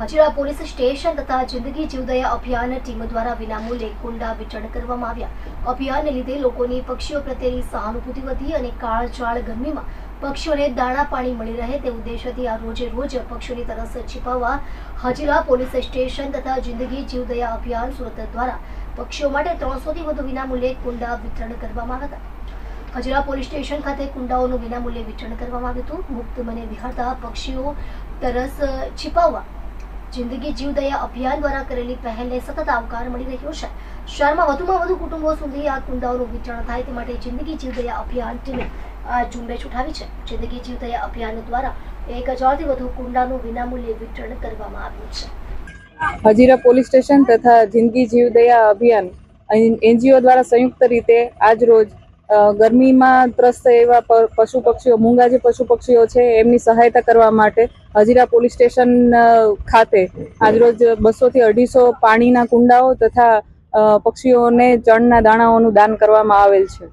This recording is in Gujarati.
હજીરા પોલીસ સ્ટેશન તથા જિંદગી જીવદયા અભિયાન ટીમ દ્વારા વિનામૂલ્યે કુંડા વિતરણ કરવામાં આવ્યા. અભિયાનને લીધે લોકોની પક્ષીઓ પ્રત્યેની સહાનુભૂતિ વધી અને કાળજાળ ગરમીમાં પક્ષીઓને દાણા પાણી મળી રહે તે ઉદ્દેશથી આ રોજે રોજ પક્ષીઓની તરસ છીપાવવા હજીરા પોલીસ સ્ટેશન તથા જિંદગી જીવદયા અભિયાન સુરત દ્વારા પક્ષીઓ માટે ત્રણસોથી વધુ વિનામૂલ્યે કુંડા વિતરણ કરવામાં આવ્યા હતા. હજીરા પોલીસ સ્ટેશન ખાતે કુંડાઓનું વિનામૂલ્યે વિતરણ કરવામાં આવ્યું હતું. મુક્ત મને વિહારતા પક્ષીઓ તરસ छिપાવવા જિંદગી જીવદયા અભિયાન દ્વારા કરેલી પહેલને સતત આવકાર મળી રહ્યો છે. શહેરમાં વધુમાં વધુ કુટુંબો સુધી આ કુંડાઓનું વિતરણ થાય તે માટે જિંદગી જીવદયા અભિયાન ટીમે આ ઝુંબેશ ઉઠાવી છે. જિંદગી જીવદયા અભિયાન દ્વારા એક હજારથી વધુ કુંડાનું વિનામૂલ્યે વિતરણ કરવામાં આવ્યું છે. હજીરા પોલીસ સ્ટેશન તથા જિંદગી જીવદયા અભિયાન એનજીઓ દ્વારા સંયુક્ત રીતે આજ રોજ ગરમીમાં ત્રસ્ત એવા પશુ પક્ષીઓ મૂંગા જે પશુ પક્ષીઓ છે, એમની સહાયતા કરવા માટે હજીરા પોલીસ સ્ટેશન ખાતે આજરોજ બસોથી અઢીસો પાણીના કુંડાઓ તથા પક્ષીઓને ચણના દાણાઓનું દાન કરવામાં આવેલ છે.